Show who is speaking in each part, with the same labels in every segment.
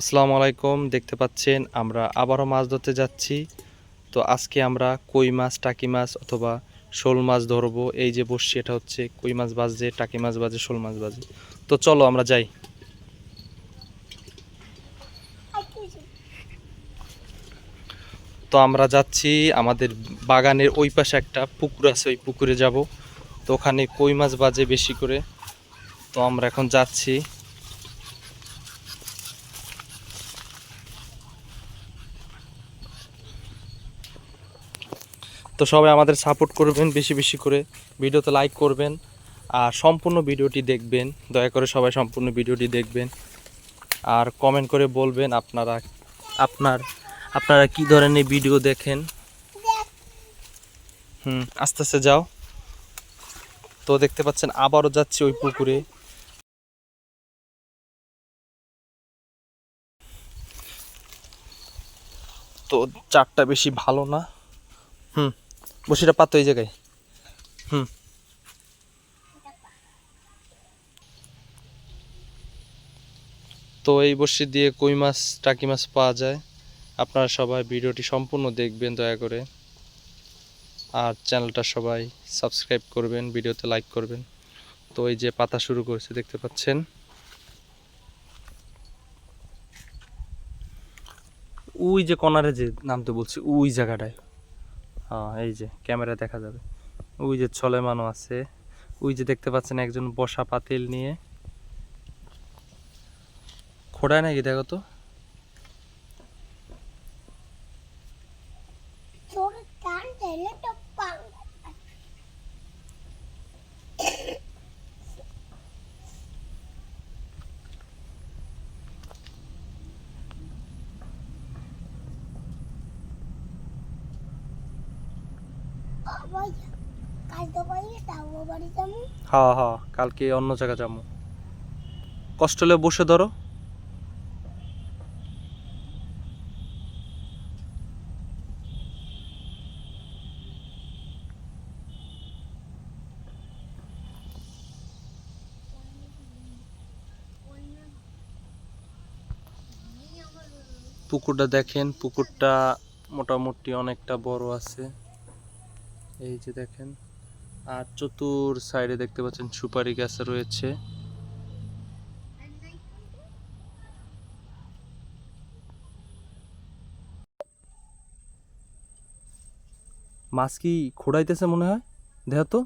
Speaker 1: আসসালামু আলাইকুম, দেখতে পাচ্ছেন আমরা আবারও মাছ ধরতে যাচ্ছি। তো আজকে আমরা কই মাছ, টাকি মাছ অথবা শোল মাছ ধরবো। এই যে বসছি, এটা হচ্ছে কই মাছ বাজে টাকি মাছ বাজে শোল মাছ বাজে তো চলো আমরা যাই। তো আমরা যাচ্ছি আমাদের বাগানের ওই পাশে একটা পুকুর আছে, ওই পুকুরে যাব। তো ওখানে কই মাছ বাজে বেশি করে। তো আমরা এখন যাচ্ছি। তো সবাই আমাদের সাপোর্ট করবেন, বেশি বেশি করে ভিডিওতে লাইক করবেন আর সম্পূর্ণ ভিডিওটি দেখবেন। দয়া করে সবাই সম্পূর্ণ ভিডিওটি দেখবেন আর কমেন্ট করে বলবেন আপনারা, আপনার, আপনারা কি ধরনের ভিডিও দেখেন। হুম, আস্তে আস্তে যাও। তো দেখতে পাচ্ছেন আবারও যাচ্ছি ওই পুকুরে। তো চারটা বেশি ভালো না। হুম। বসিটা পাতো এই জায়গায়। হুম। তো এই বসি দিয়ে কই মাছ, টাকি মাছ পাওয়া যায়। আপনারা সবাই ভিডিওটি সম্পূর্ণ দেখবেন, দয়া করে। আর চ্যানেলটা সবাই সাবস্ক্রাইব করবেন, ভিডিওতে লাইক করবেন। তো এই যে পাতা শুরু করেছে, দেখতে পাচ্ছেন। ওই যে কর্নারে যে নামতে বলছি, ওই জায়গাটায়। এই যে, ক্যামেরা দেখা যাবে। ওই যে ছলেমানো আছে। ওই যে দেখতে পাচ্ছেন একজন বসা পাতিল নিয়ে। খোড়ায় নাকি দেখো তো?
Speaker 2: বাড়ি যাব।
Speaker 1: হ্যাঁ হ্যাঁ কালকে অন্য জায়গা যাব। কষ্ট হলে বসে ধরো। পুকুরটা দেখেন, পুকুরটা মোটামুটি অনেকটা বড় আছে। এই যে দেখেন। আর চতুর সাইডে দেখতে পাচ্ছেন সুপারি গাছ রয়েছে। মাছ কি খোড়াইতেছে মনে হয়? দেহ তো?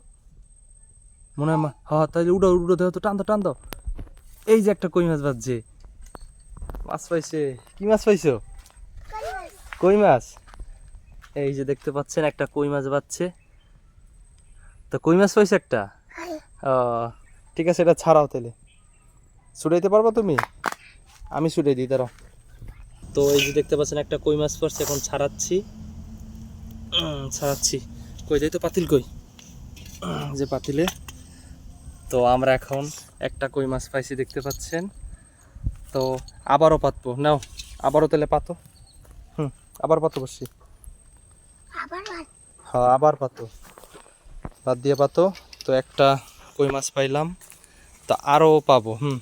Speaker 1: মনে হয় মা- হ্যাঁ তাহলে উড়ো উড়ো দেহ তো টান দাও টান দাও। এই যে একটা কই মাছ বাজছে। মাছ পাইছে। কি মাছ পাইছো? কই মাছ? এই যে দেখতে পাচ্ছেন একটা কই মাছ বাজছে। তো কই মাছ পাইছো একটা? ও ঠিক আছে এটা ছাড়াও তাহলে ছুটাইতে পারবা তুমি? আমি ছুটাই দিই দাঁড়াও। তো এই যে দেখতে পাচ্ছেন একটা কই মাছ পড়ছে এখন ছাড়াচ্ছি। ছাড়াচ্ছি। কই যাই তো পাতিল কই? যে পাতিলে। তো আমরা এখন একটা কই মাছ পাইছি দেখতে পাচ্ছেন। তো আবারও পাতবো। নাও আবারও তাহলে পাতো। হুম আবার পাতো বসছি হ্যাঁ আবার পাতো। বাদ দিয়ে পাতো। তো একটা কই মাছ পাইলাম। তো আরও পাবো, হুম।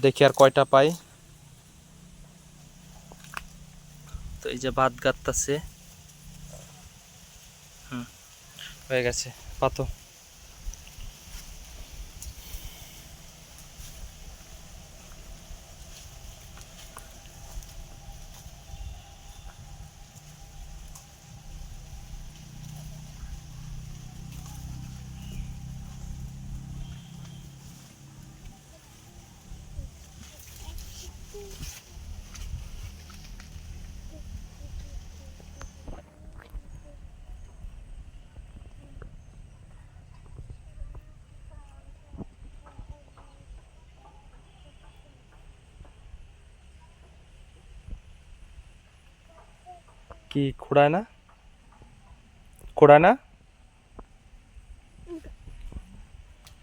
Speaker 1: দেখি আর কয়টা পাই। তো এই যে ভাত আছে হুম, হয়ে গেছে, পাতো। কি খোড়ায় না? খোড়ায় না?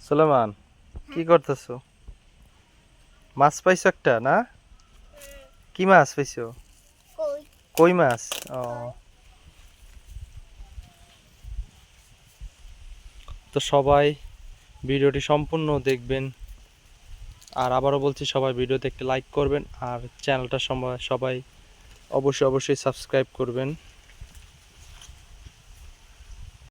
Speaker 1: সুলেমান কি করতেছো? মাছ পাইছো একটা না? কি মাছ পাইছো?
Speaker 2: কই।
Speaker 1: মাছ? ও। তো সবাই ভিডিওটি সম্পূর্ণ দেখবেন। আর আবারও বলছি সবাই ভিডিওতে একটি লাইক করবেন আর চ্যানেলটা সবাই অবশ্যই অবশ্যই সাবস্ক্রাইব করবেন।